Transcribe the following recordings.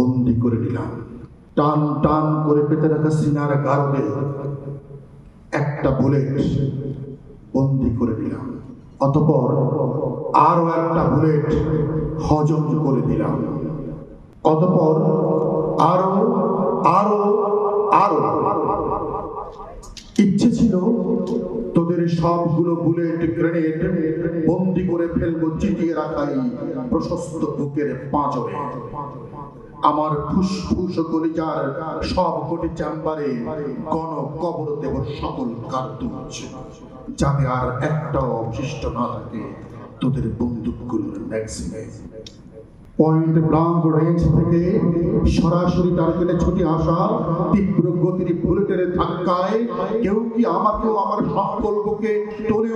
বন্দি করে নিলাম টান টান করে পেতে রাখা সিনার গারদে একটা বুলেট বন্দি করে দিলাম। অতপর আরও একটা বুলেট হজম করে দিলাম। অতপর আরও আরও আরও ইচ্ছে সবগুলো বুলেট, গ্রেনেড বন্দি করে ফেলব চিটিয়ে রাখাই প্রশস্ত বুকের পাঁচরে। আমার ফুসফুস কলিজার সব কোটি চেম্বারে গণ কবর দেব সকল কার্তুজ। যাতে আর একটাও অবশিষ্ট না থাকে তোদের বন্দুকগুলোর ম্যাক্সিমে। পয়েন্ট ব্লাঙ্ক রেঞ্জ থেকে সরাসরি টার্গেটে ছুটে আসা তীব্র গতির বুলেটের ধাক্কায় কেউ কি আমাকেও আমার সংকল্পকে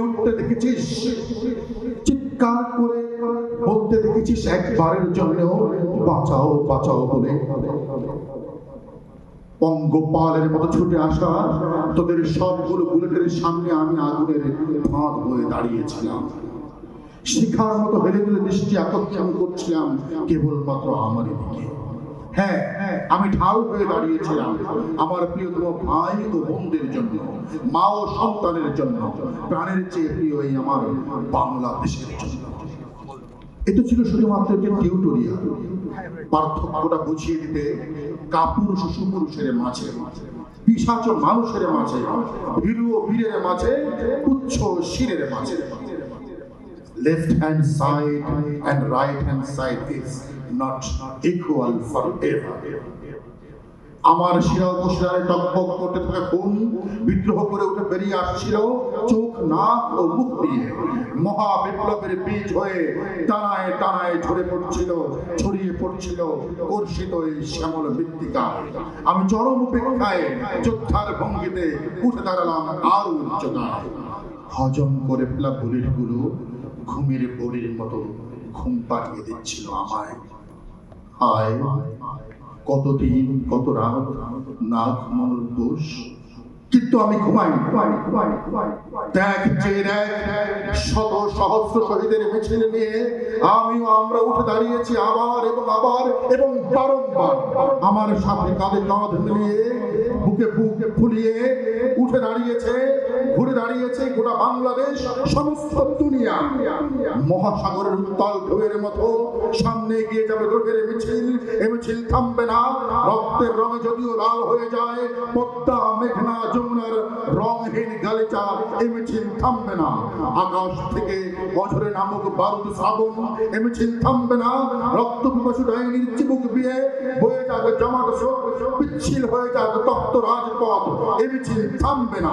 উঠতে দেখেছিস? চিৎকার করে বলতে দেখেছিস একবারের জন্য বাঁচাও বাঁচাও বলে। পঙ্গপালের মতো ছুটে আসা তোদের সবগুলো বুলেটের সামনে আমি আগুনের ফাঁদ হয়ে দাঁড়িয়েছিলাম। শিখার মতো হেলে দুলে দৃষ্টি আকর্ষণ করছিলাম কেবলমাত্র আমার দিকে। হ্যাঁ আমি ঢাল হয়ে দাঁড়িয়েছিলাম আমার প্রিয়তম ভাই ও বোনদের জন্য, মা ও সন্তানের জন্য, প্রাণের চেয়ে প্রিয় এই আমার বাংলাদেশের জন্য। এটা ছিল শুধুমাত্র একটি টিউটোরিয়াল। পার্থক্যটা বুঝিয়ে দিতে কাপুরুষ ও সুপুরুষের মাঝে পিসাচ মানুষের মাঝে, ভীরু ও বীরের মাঝে উচ্চ ও শিরের মাঝে। Left hand side and right hand side is not equal forever. আমার শিরা উপশিরায় টকবক করতে থাকা খুন বিদ্রোহ করে উঠে বেরিয়ে আসছিল চোখ, নাক ও মুখ দিয়ে। মহা বিপ্লবের বীজ হয়ে টানায় টানায় ঝরে পড়ছিল, ছড়িয়ে পড়ছিল কর্ষিত এই শ্যামল মৃত্তিকা। আমি চরম উপেক্ষায় যোদ্ধার ভঙ্গিতে উঠে দাঁড়ালাম আর উচ্চতা হজম করে ফেলা বুলেটগুলো ঘুমের বড়ির মতো ঘুম পাড়িয়ে দিচ্ছিল আমায়। হায়, কতদিন, কত রাত না ঘুমানোর দোষ? কিন্তু আমি ঘুমাই দেখ, যে শত সহস্র শহীদের মিছিল নিয়ে আমিও আমরা উঠে দাঁড়িয়েছি আবার এবং আবার এবং বারংবার। আমার সাথে কাঁধে কাঁধ মিলিয়ে, বুকে বুক ফুলিয়ে উঠে দাঁড়িয়েছে ঘুরে দাঁড়িয়েছে গোটা বাংলাদেশ, সমস্ত দুনিয়া। মহাসাগরের উত্তাল ঢেউয়ের মতো সামনে এগিয়ে যাবে দ্রোহের মিছিল। এ মিছিল থামবে না। রক্তের রঙে যদিও লাল হয়ে যায়, পদ্মা, মেঘনা, যমুনার রংহীন গালিচা এ মিছিল থামবে না। আকাশ থেকে বছরে নামক বারুদ শ্রাবণ এ মিছিল থামবে না। রক্ত পিপাসু ডাইনির চিবুক বিয়ে বয়ে যাবে জমাট স্রোত পিচ্ছিল হয়ে যাবে তপ্ত রাজপথ। এ মিছিল থামবে না।